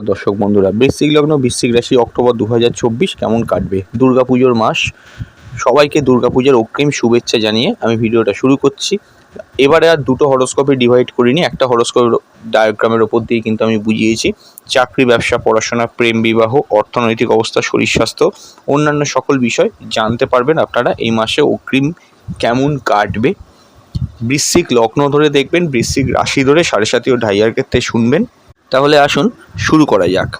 দর্শক বন্ধুরা, বৃশ্চিক লগ্ন, বৃশ্চিক রাশি, অক্টোবর দু হাজার চব্বিশ কেমন কাটবে? দুর্গাপুজোর মাস, সবাইকে দুর্গাপূজার অগ্রিম শুভেচ্ছা জানিয়ে আমি ভিডিওটা শুরু করছি। এবারে আর দুটো হরস্কোপে ডিভাইড করিনি, একটা হরস্কোপ ডায়াগ্রামের ওপর দিয়ে কিন্তু আমি বুঝিয়েছি। চাকরি, ব্যবসা, পড়াশোনা, প্রেম, বিবাহ, অর্থনৈতিক অবস্থা, শরীর স্বাস্থ্য, অন্যান্য সকল বিষয় জানতে পারবেন আপনারা এই মাসে অগ্রিম কেমন কাটবে। বৃশ্চিক লগ্ন ধরে দেখবেন, বৃশ্চিক রাশি ধরে সাড়ে সাতি ও ঢাইয়ার ক্ষেত্রে শুনবেন। তাহলে আসুন শুরু করা যাক।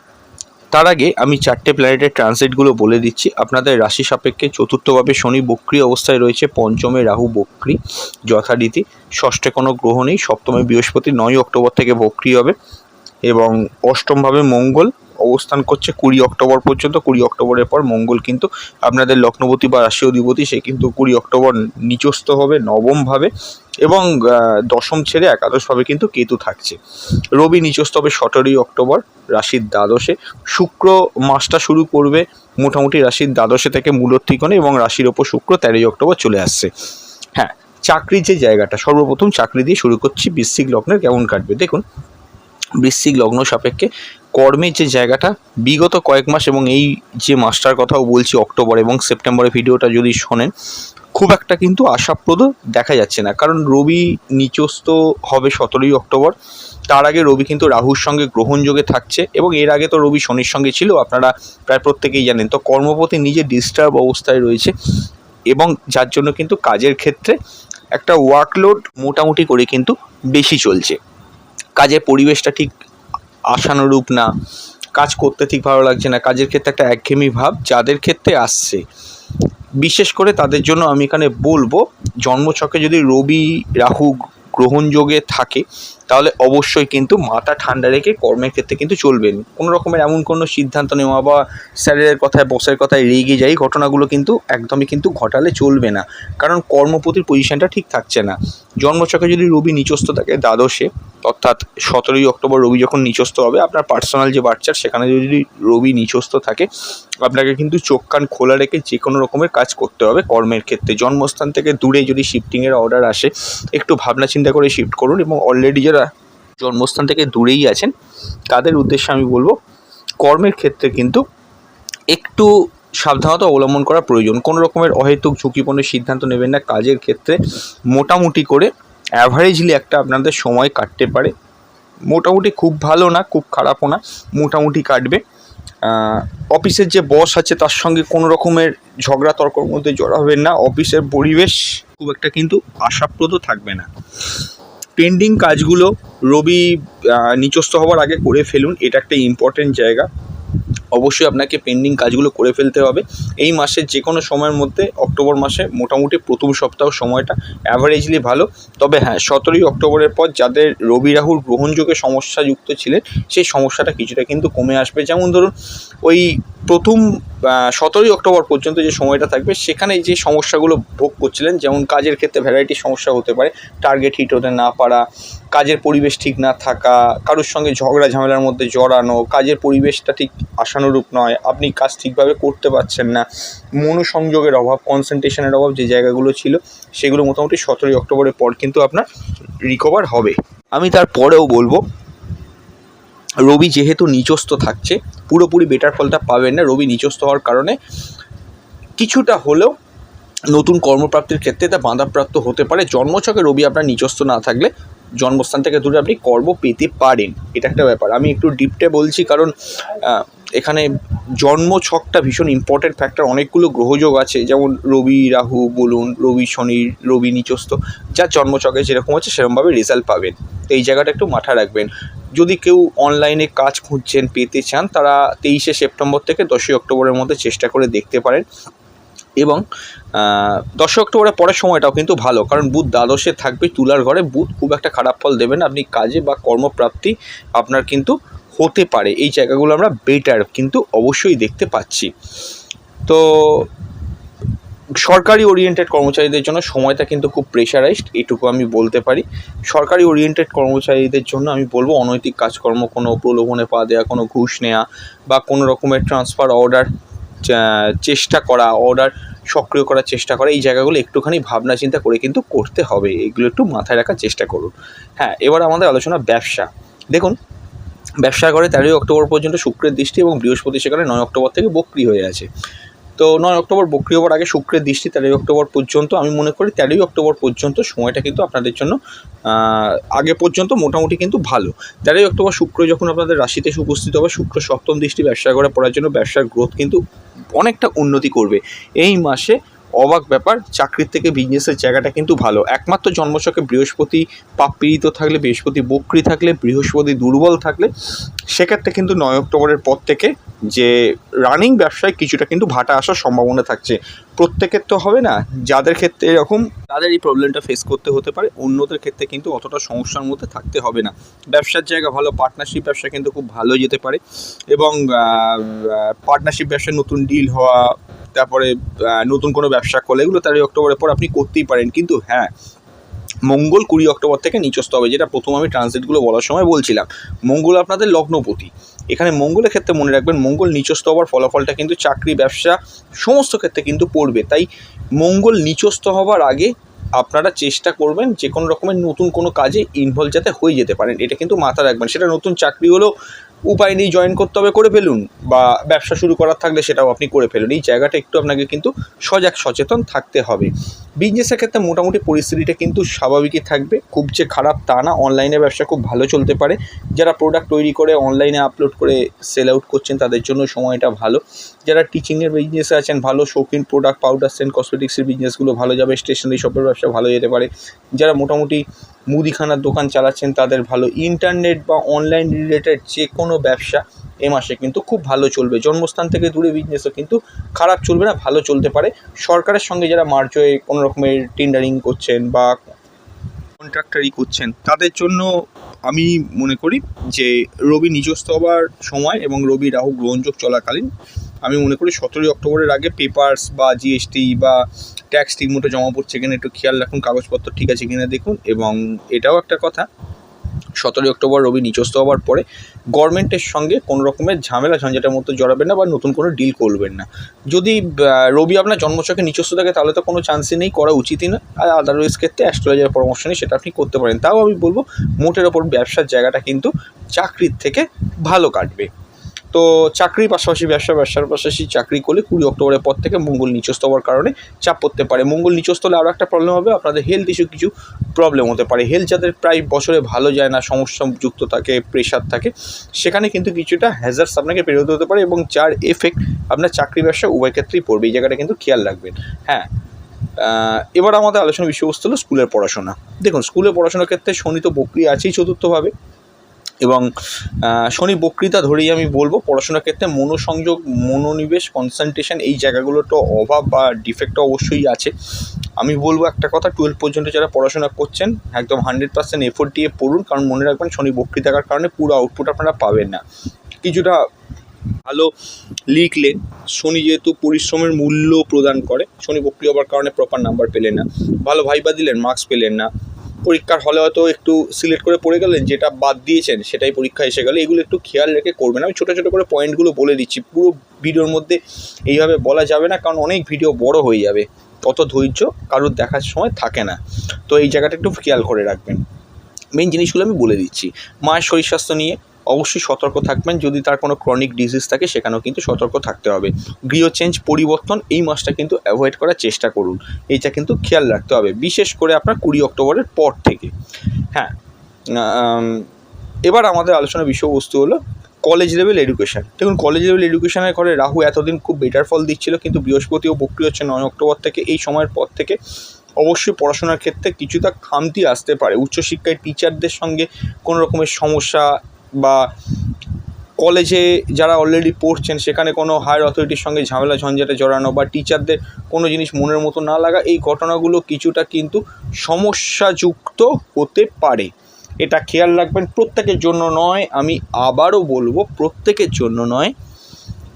তার আগে আমি চারটে প্ল্যানেটের ট্রানজিটগুলো বলে দিচ্ছি। আপনাদের রাশি সাপেক্ষে চতুর্থভাবে শনি বক্রি অবস্থায় রয়েছে, পঞ্চমে রাহু বক্রি যথারীতি, ষষ্ঠে কোনো গ্রহ নেই, সপ্তমে বৃহস্পতি নয় অক্টোবর থেকে বক্রি হবে এবং অষ্টমভাবে মঙ্গল অবস্থান করছে কুড়ি অক্টোবর পর্যন্ত। কুড়ি অক্টোবরের পর মঙ্গল কিন্তু আপনাদের লগ্নপতি বা রাশি অধিপতি, সে কিন্তু কুড়ি অক্টোবর নিচস্থ হবে, নবমভাবে এবং দশম ছেড়ে একাদশভাবে কিন্তু কেতু থাকছে। রবি নিচস্তবে সতেরোই অক্টোবর, রাশির দ্বাদশে। শুক্র মাসটা শুরু করবে মোটামুটি রাশির দ্বাদশে থেকে মূলত্রিকোণে এবং রাশির ওপর শুক্র তেরোই অক্টোবর চলে আসছে। হ্যাঁ চাকরির যে জায়গাটা, সর্বপ্রথম চাকরি দিয়ে শুরু করছি বিশ্বিক লগ্নের কেমন কাটবে? দেখুন বৃশ্চিক লগ্ন সাপেক্ষে। কর্মের যে জায়গাটা, বিগত কয়েক মাস এবং এই যে মাসটার কথাও বলছি অক্টোবর এবং সেপ্টেম্বরে ভিডিওটা যদি শোনেন, খুব একটা কিন্তু আশাপ্রদ দেখা যাচ্ছে না। কারণ রবি নিচস্ত হবে সতেরোই অক্টোবর। তার আগে রবি কিন্তু রাহুর সঙ্গে গ্রহণযোগে থাকছে এবং এর আগে তো রবি শনির সঙ্গে ছিল, আপনারা প্রায় প্রত্যেকেই জানেন। তো কর্মপতি নিজে ডিস্টার্ব অবস্থায় রয়েছে এবং যার জন্য কিন্তু কাজের ক্ষেত্রে একটা ওয়ার্কলোড মোটামুটি করে কিন্তু বেশি চলছে। কাজের পরিবেশটা ঠিক আশানুরূপ না, কাজ করতে ঠিক ভালো লাগছে না, কাজের ক্ষেত্রে একটা একঘেয়েমি ভাব যাদের ক্ষেত্রে আসছে। বিশেষ করে তাদের জন্য আমি এখানে বলব, জন্মছকে যদি রবি, রাহু গ্রহণযোগে থাকে, তাহলে অবশ্যই কিন্তু মাথা ঠান্ডা রেখে কর্মের ক্ষেত্রে কিন্তু চলবেন। কোনো রকমের এমন কোনো সিদ্ধান্ত নেওয়া বা স্যারের কথায়, বসের কথায় রেগে যাই, ঘটনাগুলো কিন্তু একদমই কিন্তু ঘটালে চলবে না। কারণ কর্মপতির পজিশনটা ঠিক থাকছে না। জন্মছকে যদি রবি নিচস্থ থাকে, দ্বাদশে, অর্থাৎ সতেরোই অক্টোবর রবি যখন নিচস্থ হবে, আপনার পার্সোনাল যে বাচ্চার, সেখানে যদি রবি নিচস্থ থাকে আপনাকে কিন্তু চোখ কান খোলা রেখে যে কোনো রকমের কাজ করতে হবে কর্মের ক্ষেত্রে। জন্মস্থান থেকে দূরে যদি শিফটিংয়ের অর্ডার আসে, একটু ভাবনা চিন্তা করে শিফট করুন এবং অলরেডি যারা জন্মস্থান থেকে দূরেই আছেন, তাদের উদ্দেশ্যে আমি বলব, কর্মের ক্ষেত্রে কিন্তু একটু সাবধানতা অবলম্বন করা প্রয়োজন। কোনো রকমের অহেতুক ঝুঁকিপূর্ণ সিদ্ধান্ত নেবেন না। কাজের ক্ষেত্রে মোটামুটি করে অ্যাভারেজলি একটা আপনাদের সময় কাটতে পারে। মোটামুটি খুব ভালো না, খুব খারাপও না, মোটামুটি কাটবে। অফিসের যে বস আছে, তার সঙ্গে কোনো রকমের ঝগড়া তর্কর মধ্যে জড়া জড়াবেন না। অফিসের পরিবেশ খুব একটা কিন্তু আশাপ্রদ থাকবে না। পেন্ডিং কাজগুলো রবি নিচস্ত নিচস্থ হওয়ার আগে করে ফেলুন। এটা একটা ইম্পর্টেন্ট জায়গা। অবশ্যই আপনাকে পেন্ডিং কাজগুলো করে ফেলতে হবে। এই মাসের যে কোনো সময়ের মধ্যে অক্টোবর মাসে মোটামুটি প্রথম সপ্তাহ সময়টা অ্যাভারেজলি ভালো। তবে হ্যাঁ সতেরোই অক্টোবরের পর যাদের রবি রাহুর গ্রহণযোগে সমস্যাযুক্ত ছিলেন, সেই সমস্যাটা কিছুটা কিন্তু কমে আসবে। যেমন ধরুন, ওই প্রথম সতেরোই অক্টোবর পর্যন্ত যে সময়টা থাকবে, সেখানে যে সমস্যাগুলো ভোগ করছিলেন, যেমন কাজের ক্ষেত্রে ভ্যারাইটি সমস্যা হতে পারে টার্গেট হিট হতে না পারা, কাজের পরিবেশ ঠিক না থাকা, কারোর সঙ্গে ঝগড়া ঝামেলার মধ্যে জড়ানো, কাজের পরিবেশটা ঠিক আশানুরূপ নয়, আপনি কাজ ঠিকভাবে করতে পারছেন না, মনোসংযোগের অভাব কনসেন্ট্রেশনের অভাব যে জায়গাগুলো ছিল, সেগুলো মোটামুটি সতেরোই অক্টোবরের পর কিন্তু আপনার রিকভার হবে। আমি তারপরেও বলব রবি যেহেতু নিচস্থ থাকছে, পুরোপুরি বেটার ফলটা পাবেন না রবি নিচস্থ হওয়ার কারণে। কিছুটা হলেও নতুন কর্মপ্রাপ্তির ক্ষেত্রে তা বাঁধাপ্রাপ্ত হতে পারে। জন্মছকে রবি আপনার নিচস্থ না থাকলে জন্মস্থান থেকে দূরে আপনি কর্ম পেতে পারেন। এটা একটা ব্যাপার। আমি একটু ডিপটে বলছি কারণ এখানে জন্মছকটা ভীষণ ইম্পর্টেন্ট ফ্যাক্টর অনেকগুলো গ্রহযোগ আছে, যেমন রবি, রাহু বলুন, রবি, শনি, রবি, নিচস্থ, যার জন্মছকে যেরকম আছে সেরকমভাবে রেজাল্ট পাবেন। এই জায়গাটা একটু মাথায় রাখবেন। যদি কেউ অনলাইনে কাজ খুঁজছেন, পেতে চান, তারা তেইশে সেপ্টেম্বর থেকে দশই অক্টোবরের মধ্যে চেষ্টা করে দেখতে পারেন। এবং দশই অক্টোবরের পরের সময়টাও কিন্তু ভালো, কারণ বুধ দ্বাদশে থাকবে, তুলার ঘরে বুধ খুব একটা খারাপ ফল দেবে না। আপনি কাজে বা কর্মপ্রাপ্তি আপনার কিন্তু হতে পারে। এই জায়গাগুলো আমরা বেটার কিন্তু অবশ্যই দেখতে পাচ্ছি। তো সরকারি ওরিয়েন্টেড কর্মচারীদের জন্য সময়টা কিন্তু খুব প্রেশারাইজড এটুকু আমি বলতে পারি। সরকারি ওরিয়েন্টেড কর্মচারীদের জন্য আমি বলব অনৈতিক কাজকর্ম, কোনো প্রলোভনে পা দেওয়া কোনো ঘুষ নেওয়া বা কোনো রকমের ট্রান্সফার অর্ডার চেষ্টা করা অর্ডার সক্রিয় করার চেষ্টা করা, এই জায়গাগুলো একটুখানি ভাবনা চিন্তা করে কিন্তু করতে হবে। এগুলো একটু মাথায় রাখার চেষ্টা করুন। হ্যাঁ এবার আমাদের আলোচনা ব্যবসা। দেখুন ব্যবসা করে তেরোই অক্টোবর পর্যন্ত শুক্রের দৃষ্টি এবং বৃহস্পতি সেখানে নয় অক্টোবর থেকে বক্রি হয়ে আছে। তো নয় অক্টোবর বক্রি হওয়ার আগে শুক্রের দৃষ্টি তেরোই অক্টোবর পর্যন্ত, আমি মনে করি তেরোই অক্টোবর পর্যন্ত সময়টা কিন্তু আপনাদের জন্য আগে পর্যন্ত মোটামুটি কিন্তু ভালো। তেরোই অক্টোবর শুক্র যখন আপনাদের রাশিতে উপস্থিত হবে, শুক্র সপ্তম দৃষ্টি ব্যবসা করে পড়ার জন্য ব্যবসার গ্রোথ কিন্তু অনেকটা উন্নতি করবে। এই মাসে অবাক ব্যাপার, চাকরির থেকে বিজনেসের জায়গাটা কিন্তু ভালো। একমাত্র জন্মছকে বৃহস্পতি পাপ পীড়িত থাকলে, বৃহস্পতি বক্রি থাকলে, বৃহস্পতি দুর্বল থাকলে, সেক্ষেত্রে কিন্তু নয় অক্টোবরের পর থেকে যে রানিং ব্যবসায় কিছুটা কিন্তু ভাটা আসার সম্ভাবনা থাকছে। প্রত্যেকের তো হবে না, যাদের ক্ষেত্রে এরকম তাদের এই প্রবলেমটা ফেস করতে হতে পারে, অন্যদের ক্ষেত্রে কিন্তু অতটা সমস্যার মধ্যে থাকতে হবে না। ব্যবসার জায়গা ভালো পার্টনারশিপ ব্যবসা কিন্তু খুব ভালো যেতে পারে এবং পার্টনারশিপ ব্যবসায় নতুন ডিল হওয়া তারপরে নতুন কোনো ব্যবসা করলে এগুলো তেরোই অক্টোবরের পর আপনি করতেই পারেন। কিন্তু হ্যাঁ মঙ্গল কুড়ি অক্টোবর থেকে নিচস্ত হবে, যেটা প্রথম আমি ট্রান্সলেটগুলো বলার সময় বলছিলাম। মঙ্গল আপনাদের লগ্নপতি। এখানে মঙ্গলের ক্ষেত্রে মনে রাখবেন, মঙ্গল নিচস্ত হওয়ার ফলাফলটা কিন্তু চাকরি, ব্যবসা, সমস্ত ক্ষেত্রে কিন্তু পড়বে। তাই মঙ্গল নিচস্ত হওয়ার আগে আপনারা চেষ্টা করবেন যে কোনো রকমের নতুন কোনো কাজে ইনভলভ যাতে হয়ে যেতে পারেন। এটা কিন্তু মাথা রাখবেন। সেটা নতুন চাকরি হলেও উপায় নেই জয়েন করতে হবে, করে ফেলুন। বা ব্যবসা শুরু করার থাকলে সেটাও আপনি করে ফেলুন। এই জায়গাটা একটু আপনাকে কিন্তু সজাগ, সচেতন থাকতে হবে। বিজনেসের ক্ষেত্রে মোটামুটি পরিস্থিতিটা কিন্তু স্বাভাবিকই থাকবে। খুব যে খারাপ তা না অনলাইনে ব্যবসা খুব ভালো চলতে পারে। যারা প্রোডাক্ট তৈরি করে অনলাইনে আপলোড করে সেল আউট করছেন, তাদের জন্য সময়টা ভালো। যারা টিচিংয়ের বিজনেসে আছেন, ভালো শৌখিন প্রোডাক্ট পাউডার সেন্ট কসমেটিক্সের বিজনেসগুলো ভালো যাবে স্টেশনারি শপের ব্যবসা ভালো যেতে পারে। যারা মোটামুটি মুদিখানার দোকান চালাচ্ছেন তাদের ভালো। ইন্টারনেট বা অনলাইন রিলেটেড যে কোনো ব্যবসা এ মাসে কিন্তু খুব ভালো চলবে। জন্মস্থান থেকে দূরে বিজনেসও কিন্তু খারাপ চলবে না, ভালো চলতে পারে। সরকারের সঙ্গে যারা মার্চ হয়ে কোনো রকমের টেন্ডারিং করছেন বা কন্ট্রাক্টারি করছেন, তাদের জন্য আমি মনে করি যে রবি নিজস্ব হবার সময় এবং রবি রাহু গ্রহণযোগ চলাকালীন আমি মনে করি সতেরোই অক্টোবরের আগে পেপার্স বা জিএসটি বা ট্যাক্স ঠিকমতো জমা পড়ছে কিনা একটু খেয়াল রাখুন, কাগজপত্র ঠিক আছে কিনা দেখুন এবং এটাও একটা কথা। সতেরোই অক্টোবর রবি নিচস্ত হওয়ার পরে গভর্নমেন্টের সঙ্গে কোনো রকমের ঝামেলা ঝঞ্ঝাটের মধ্যে জড়াবেন না বা নতুন কোনো ডিল করবেন না। যদি রবি আপনার জন্মচকে নিচস্ত থাকে তাহলে তো কোনো চান্সই নেই, করা উচিতই না আর আদারওয়াইজ ক্ষেত্রে অ্যাস্ট্রোলজার পরামর্শ নিয়ে সেটা আপনি করতে পারেন। তাও আমি বলব, মোটের ওপর ব্যবসার জায়গাটা কিন্তু চাকরির থেকে ভালো কাটবে। তো চাকরির পাশাপাশি ব্যবসা ব্যবসার পাশাপাশি চাকরি করলে কুড়ি অক্টোবরের পর থেকে মঙ্গল নিচস্ত হওয়ার কারণে চাপ পড়তে পারে। মঙ্গল নিচস্ত হলে আরও একটা প্রবলেম হবে, আপনাদের হেলথ ইস্যু কিছু প্রবলেম হতে পারে। হেলথ যাদের প্রায় বছরে ভালো যায় না, সমস্যা যুক্ত থাকে প্রেশার থাকে, সেখানে কিন্তু কিছুটা হ্যাজার্স আপনাকে পেরোতে হতে পারে এবং যার এফেক্ট আপনার চাকরি ব্যবসা উভয় ক্ষেত্রেই পড়বে, এই জায়গাটা কিন্তু খেয়াল রাখবেন। হ্যাঁ এবার আমাদের আলোচনা বিষয়বস্তু হলো স্কুলের পড়াশোনা। দেখুন স্কুলের পড়াশোনার ক্ষেত্রে শনি তো বক্রি আছেই চতুর্থভাবে। এবং শনি বক্তৃতা ধরেই আমি বলব, পড়াশোনার ক্ষেত্রে মনোসংযোগ, মনোনিবেশ কনসেন্ট্রেশন এই জায়গাগুলোর তো অভাব বা ডিফেক্ট অবশ্যই আছে। আমি বলব একটা কথা টুয়েলভ পর্যন্ত যারা পড়াশোনা করছেন, একদম হান্ড্রেড পার্সেন্ট এফোর্ট দিয়ে পড়ুন, কারণ মনে রাখবেন শনি বক্রি থাকার কারণে পুরো আউটপুট আপনারা পাবেন না। কিছুটা ভালো লিখলে শনি যেহেতু পরিশ্রমের মূল্য প্রদান করে, শনি বক্রি হওয়ার কারণে প্রপার নাম্বার পেলেন না। ভালো ভাইবা দিলেন মার্কস পেলেন না। পরীক্ষার হলে হয়তো একটু সিলেক্ট করে পড়ে গেলেন, যেটা বাদ দিয়েছেন, সেটাই পরীক্ষা এসে গেলে। এগুলো একটু খেয়াল রেখে করবেন। আমি ছোটো ছোটো করে পয়েন্টগুলো বলে দিচ্ছি। পুরো ভিডিওর মধ্যে এইভাবে বলা যাবে না, কারণ অনেক ভিডিও বড় হয়ে যাবে। অত ধৈর্য কারোর দেখার সময় থাকে না। তো এই জায়গাটা একটু খেয়াল করে রাখবেন। মেন জিনিসগুলো আমি বলে দিচ্ছি। মায়ের শরীর স্বাস্থ্য নিয়ে অবশ্যই সতর্ক থাকবেন। যদি তার কোনো ক্রনিক ডিজিজ থাকে, সেখানেও কিন্তু সতর্ক থাকতে হবে। গৃহ চেঞ্জ পরিবর্তন এই মাসটা কিন্তু অ্যাভয়েড করার চেষ্টা করুন। এইটা কিন্তু খেয়াল রাখতে হবে। বিশেষ করে আপনার কুড়ি অক্টোবরের পর থেকে। হ্যাঁ এবার আমাদের আলোচনার বিষয়বস্তু হলো কলেজ লেভেল এডুকেশন দেখুন কলেজ লেভেল এডুকেশনের ঘরে রাহু এতদিন খুব বেটার ফল দিচ্ছিল, কিন্তু বৃহস্পতি ও বক্রি হচ্ছে নয় অক্টোবর থেকে। এই সময়ের পর থেকে অবশ্যই পড়াশোনার ক্ষেত্রে কিছুটা খামতি আসতে পারে। উচ্চশিক্ষায় টিচারদের সঙ্গে কোনো রকমের সমস্যা বা কলেজে যারা অলরেডি পড়ছেন, সেখানে কোনো হায়ার অথরিটির সঙ্গে ঝামেলা, ঝঞ্ঝাটে জড়ানো বা টিচারদের কোনো জিনিস মনের মতো না লাগা, এই ঘটনাগুলো কিছুটা কিন্তু সমস্যাযুক্ত হতে পারে। এটা খেয়াল রাখবেন, প্রত্যেকের জন্য নয়, আমি আবারও বলব, প্রত্যেকের জন্য নয়।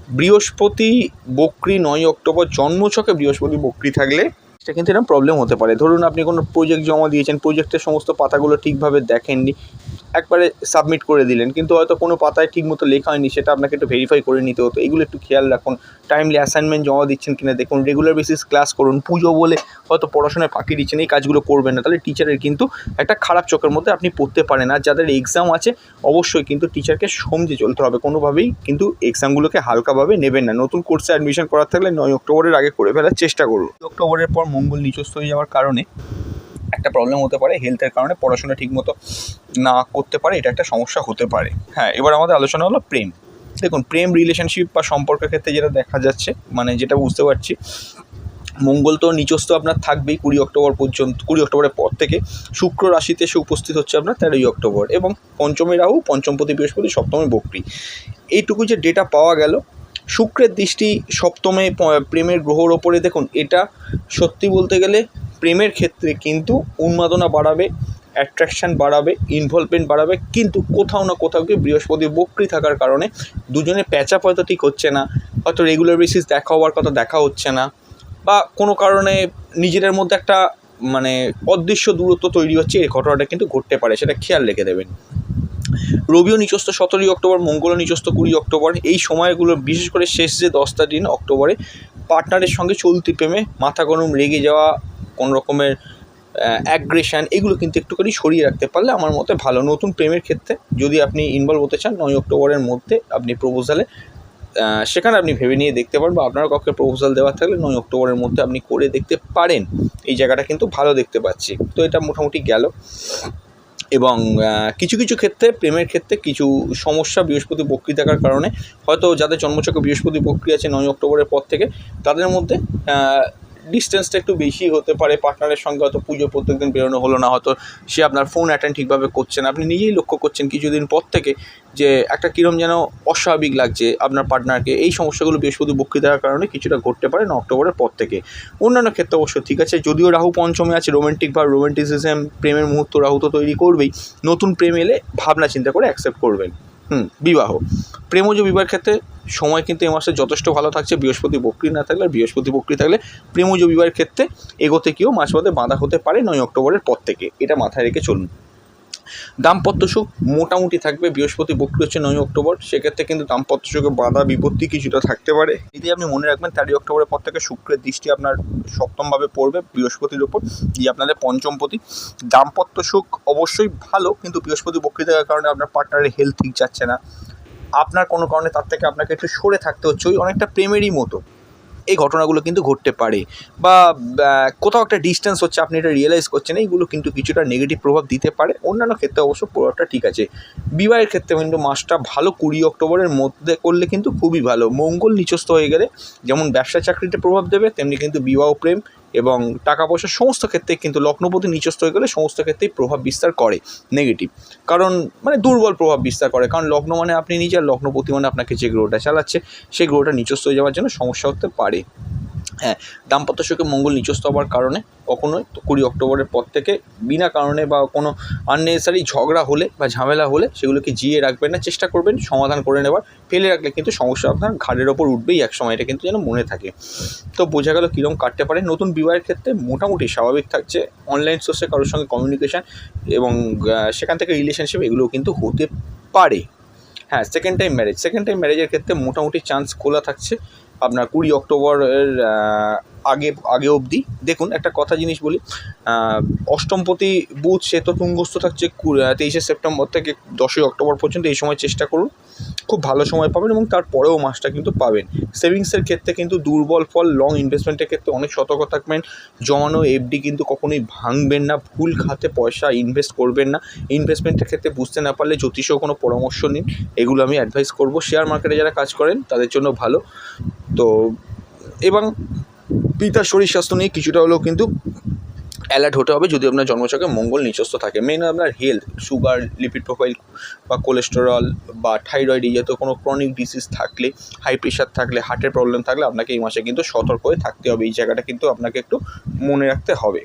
বৃহস্পতি বক্রি নয় অক্টোবর, জন্মছকে বৃহস্পতি বক্রি থাকলে সেটা কিন্তু এরকম প্রবলেম হতে পারে। ধরুন, আপনি কোনো প্রজেক্ট জমা দিয়েছেন প্রজেক্টের সমস্ত পাতাগুলো ঠিকভাবে দেখেননি একবারে সাবমিট করে দিলেন। কিন্তু হয়তো কোনো পাতায় ঠিকমতো লেখা হয়নি, সেটা আপনাকে একটু ভেরিফাই করে নিতে হতো। এগুলো একটু খেয়াল রাখুন। টাইমলি অ্যাসাইনমেন্ট জমা দিচ্ছেন কিনা দেখুন। রেগুলার বেসিস ক্লাস করুন। পুজো বলে হয়তো পড়াশোনায় ফাঁকি দিচ্ছেন, এই কাজগুলো করবেন না। তাহলে টিচারের কিন্তু একটা খারাপ চোখের মধ্যে আপনি পড়তে পারেন। আর যাদের এক্সাম আছে, অবশ্যই কিন্তু টিচারকে সমঝে চলতে হবে। কোনোভাবেই কিন্তু এক্সামগুলোকে হালকাভাবে নেবেন না। নতুন কোর্সে অ্যাডমিশন করার থাকলে নয় অক্টোবরের আগে করে ফেলার চেষ্টা করুন। অক্টোবরের পর মঙ্গল নিচস্ত হয়ে যাওয়ার কারণে একটা প্রবলেম হতে পারে হেলথের কারণে পড়াশোনা ঠিকমতো না করতে পারে, এটা একটা সমস্যা হতে পারে। হ্যাঁ এবার আমাদের আলোচনা হলো প্রেম। দেখুন, প্রেম রিলেশনশিপ বা সম্পর্কের ক্ষেত্রে যেটা দেখা যাচ্ছে মানে যেটা বুঝতে পারছি, মঙ্গল তো নিচস্থ আপনার থাকবেই কুড়ি অক্টোবর পর্যন্ত, কুড়ি অক্টোবরের পর থেকে শুক্র রাশিতে এসে উপস্থিত হচ্ছে আপনার তেরোই অক্টোবর এবং পঞ্চমী রাহু, পঞ্চমপতি বৃহস্পতি, সপ্তমী বক্রী। এইটুকু যে ডেটা পাওয়া গেল, শুক্রের দৃষ্টি সপ্তমে প্রেমের গ্রহর ওপরে দেখুন, এটা সত্যি বলতে গেলে প্রেমের ক্ষেত্রে কিন্তু উন্মাদনা বাড়াবে অ্যাট্রাকশান বাড়াবে ইনভলভমেন্ট বাড়াবে, কিন্তু কোথাও না কোথাও গিয়ে বৃহস্পতি বক্রি থাকার কারণে দুজনে প্যাচাপ হয়তো ঠিক হচ্ছে না, হয়তো রেগুলার বেসিস দেখা হওয়ার কথা দেখা হচ্ছে না, বা কোনো কারণে নিজেদের মধ্যে একটা মানে অদৃশ্য দূরত্ব তৈরি হচ্ছে, এই ঘটনাটা কিন্তু ঘটতে পারে, সেটা খেয়াল রেখে দেবেন। রবিও নিচস্থ, সতেরোই অক্টোবর, মঙ্গলও নিচস্থ কুড়ি অক্টোবর, এই সময়গুলো বিশেষ করে শেষ যে দশটা দিন অক্টোবরে পার্টনারের সঙ্গে চলতি প্রেমে মাথা গরম, রেগে যাওয়া কোনো রকমের অ্যাগ্রেশান এগুলো কিন্তু একটুখানি সরিয়ে রাখতে পারলে আমার মতে ভালো। নতুন প্রেমের ক্ষেত্রে যদি আপনি ইনভলভ হতে চান, নয় অক্টোবরের মধ্যে আপনি প্রপোজালে সেখানে আপনি ভেবে নিয়ে দেখতে পারেন বা আপনার কাউকে প্রপোজাল দেওয়ার থাকলে নয় অক্টোবরের মধ্যে আপনি করে দেখতে পারেন। এই জায়গাটা কিন্তু ভালো দেখতে পাচ্ছি। তো এটা মোটামুটি গেল। এবং কিছু কিছু ক্ষেত্রে প্রেমের ক্ষেত্রে কিছু সমস্যা বৃহস্পতি বক্রি থাকার কারণে হয়তো যাদের জন্মচক্র বৃহস্পতি বক্রি আছে নয় অক্টোবরের পর থেকে, তাদের মধ্যে ডিস্টেন্সটা একটু বেশি হতে পারে। পার্টনারের সঙ্গে হয়তো পুজো প্রত্যেকদিন বেরোনো হলো না, হয়তো সে আপনার ফোন অ্যাটেন্ড ঠিকভাবে করছে না। আপনি নিজেই লক্ষ্য করছেন কিছুদিন পর থেকে যে একটা কীরম যেন অস্বাভাবিক লাগছে আপনার পার্টনারকে এই সমস্যাগুলো বৃহস্পতি বক্রি থাকার কারণে কিছুটা ঘটতে পারে ন অক্টোবরের পর থেকে। অন্যান্য ক্ষেত্রে অবশ্য ঠিক আছে, যদিও রাহু পঞ্চমে আছে রোমান্টিক বা রোমান্টিসিজম প্রেমের মুহূর্ত রাহু তো তৈরি করবেই। নতুন প্রেম এলে ভাবনা চিন্তা করে অ্যাকসেপ্ট করবেন। হুম, বিবাহ। প্রেমজ বিবাহের ক্ষেত্রে সময় কিন্তু এ মাসে যথেষ্ট ভালো থাকছে। বৃহস্পতি বক্রি না থাকলে, বৃহস্পতি বক্রি থাকলে প্রেমজ বিবাহের ক্ষেত্রে এগোতে কেউ মাস বাদে বাঁধা হতে পারে নয় অক্টোবরের পর থেকে। এটা মাথায় রেখে চলুন। দাম্পত্য সুখ মোটামুটি থাকবে, বৃহস্পতি, বক্রি হচ্ছে নয় অক্টোবর, সেক্ষেত্রে কিন্তু দাম্পত্য সুখে বাধা, বিপত্তি কিছুটা থাকতে পারে। যদি আপনি মনে রাখবেন, তেরোই অক্টোবরের পর থেকে শুক্রের দৃষ্টি আপনার সপ্তমভাবে পড়বে বৃহস্পতির ওপর যে আপনাদের পঞ্চমপতি। দাম্পত্য সুখ অবশ্যই ভালো, কিন্তু বৃহস্পতি, বক্রি থাকার কারণে আপনার পার্টনারের হেলথ ঠিক যাচ্ছে না। আপনার কোনো কারণে তার থেকে আপনাকে একটু সরে থাকতে হচ্ছে, ওই অনেকটা প্রেমেরই মতো। এই ঘটনাগুলো কিন্তু ঘটতে পারে। বা কোথাও একটা ডিস্টেন্স হচ্ছে, আপনি এটা রিয়েলাইজ করছেন, এইগুলো কিন্তু কিছুটা নেগেটিভ প্রভাব দিতে পারে। অন্যান্য ক্ষেত্রে অবশ্য প্রভাবটা ঠিক আছে। বিবাহের ক্ষেত্রে কিন্তু মাসটা ভালো, কুড়ি অক্টোবরের মধ্যে করলে কিন্তু খুবই ভালো। মঙ্গল নিচস্থ হয়ে গেলে যেমন ব্যবসা চাকরিতে প্রভাব দেবে, তেমনি কিন্তু বিবাহ প্রেম এবং টাকা পয়সা সমস্ত ক্ষেত্রে কিন্তু লগ্নপতি নিচস্থ হয়ে গেলে সমস্ত ক্ষেত্রেই প্রভাব বিস্তার করে নেগেটিভ কারণ মানে দুর্বল প্রভাব বিস্তার করে, কারণ লগ্ন মানে আপনি নিজে আর লগ্নপতি মানে আপনাকে যে গ্রহটা চালাচ্ছে, সেই গ্রহটা নিচস্থ হয়ে যাওয়ার জন্য সমস্যা হতে পারে। হ্যাঁ দাম্পত্য সুখে মঙ্গল নিচস্থ হওয়ার কারণে কখনোই তো কুড়ি অক্টোবরের পর থেকে বিনা কারণে বা কোনো আননেসারি ঝগড়া হলে বা ঝামেলা হলে সেগুলোকে জিয়ে রাখবেন না, চেষ্টা করবেন সমাধান করে নেবার। ফেলে রাখলে কিন্তু সমস্যা আপনার ঘাড়ের ওপর উঠবেই এক সময় এটা কিন্তু যেন মনে থাকে। তো বোঝা গেল কীরকম কাটতে পারে। নতুন বিবাহের ক্ষেত্রে মোটামুটি স্বাভাবিক থাকছে। অনলাইন সোর্সে কারোর সঙ্গে কমিউনিকেশান এবং সেখান থেকে রিলেশনশিপ এগুলোও কিন্তু হতে পারে। হ্যাঁ second time marriage second time ম্যারেজের ক্ষেত্রে মোটামুটি চান্স খোলা থাকছে। আপনার কুড়ি অক্টোবরের আগে আগে অবধি। দেখুন, একটা কথা জিনিস বলি অষ্টমপতি বুধ সে তো তুঙ্গস্থ থাকছে তেইশে সেপ্টেম্বর থেকে দশই অক্টোবর পর্যন্ত, এই সময় চেষ্টা করুন। খুব ভালো সময় পাবেন এবং তারপরেও মাসটা কিন্তু পাবেন। সেভিংসের ক্ষেত্রে কিন্তু দুর্বল ফল লং ইনভেস্টমেন্টের ক্ষেত্রে অনেক সতর্ক থাকবেন। জমানো এফডি কিন্তু কখনোই ভাঙবেন না, ভুল খাতে পয়সা ইনভেস্ট করবেন না। ইনভেস্টমেন্টের ক্ষেত্রে বুঝতে না পারলে জ্যোতিষও কোনো পরামর্শ নিন। এগুলো আমি অ্যাডভাইস করব। শেয়ার মার্কেটে যারা কাজ করেন, তাদের জন্য ভালো। তো, এবং পিতার শরীর স্বাস্থ্য নিয়ে কিছুটা হলেও কিন্তু অ্যালার্ট হতে হবে যদি আপনার জন্মচকে মঙ্গল নিচস্থ থাকে। মেন আপনার হেলথ সুগার লিপিড প্রোফাইল বা কোলেস্টেরল বা থাইরয়েড এই জাতীয় কোনো ক্রনিক ডিসিজ থাকলে হাই প্রেশার থাকলে হার্টের প্রবলেম থাকলে আপনাকে এই মাসে কিন্তু সতর্ক হয়ে থাকতে হবে। এই জায়গাটা কিন্তু আপনাকে একটু মনে রাখতে হবে।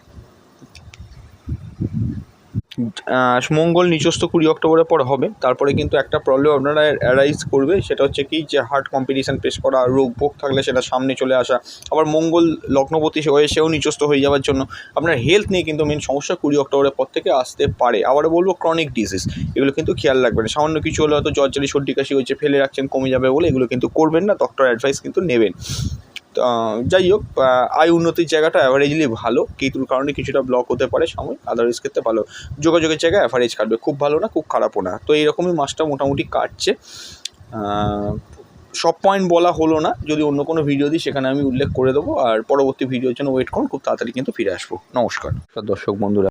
মঙ্গল নিচস্থ কুড়ি অক্টোবরের পর হবে। তারপরে কিন্তু একটা প্রবলেম আপনারা অ্যারাইজ করবে, সেটা হচ্ছে কি যে হার্ট কম্পিটিশান পেশ করা, রোগ ভোগ থাকলে সেটা সামনে চলে আসা। আবার মঙ্গল লগ্নপতি হয়ে সেও নিচস্থ হয়ে যাওয়ার জন্য। আপনার হেলথ নিয়ে কিন্তু মেন সমস্যা কুড়ি অক্টোবরের পর থেকে আসতে পারে। আবার বলব ক্রনিক ডিজিজ এগুলো কিন্তু খেয়াল রাখবেন। সামান্য কিছু হলে হয়তো জ্বর, জ্বালি, সর্দি, কাশি হয়েছে ফেলে রাখছেন, কমে যাবে বলে এগুলো কিন্তু করবেন না ডক্টর অ্যাডভাইস কিন্তু নেবেন। যাই হোক আয় উন্নতির জায়গাটা অ্যাভারেজলি ভালো। কেতুর কারণে কিছুটা ব্লক হতে পারে সময় আদার্স ক্ষেত্রে ভালো। যোগাযোগের জায়গায় অ্যাভারেজ কাটবে। খুব ভালো না, খুব খারাপও না। তো এইরকমই মাসটা মোটামুটি কাটছে। সব পয়েন্ট বলা হলো না। যদি অন্য কোনো ভিডিও দিই, সেখানে আমি উল্লেখ করে দেবো। আর পরবর্তী ভিডিওর জন্য ওয়েট করুন, খুব তাড়াতাড়ি কিন্তু ফিরে আসব। নমস্কার। দর্শক বন্ধুরা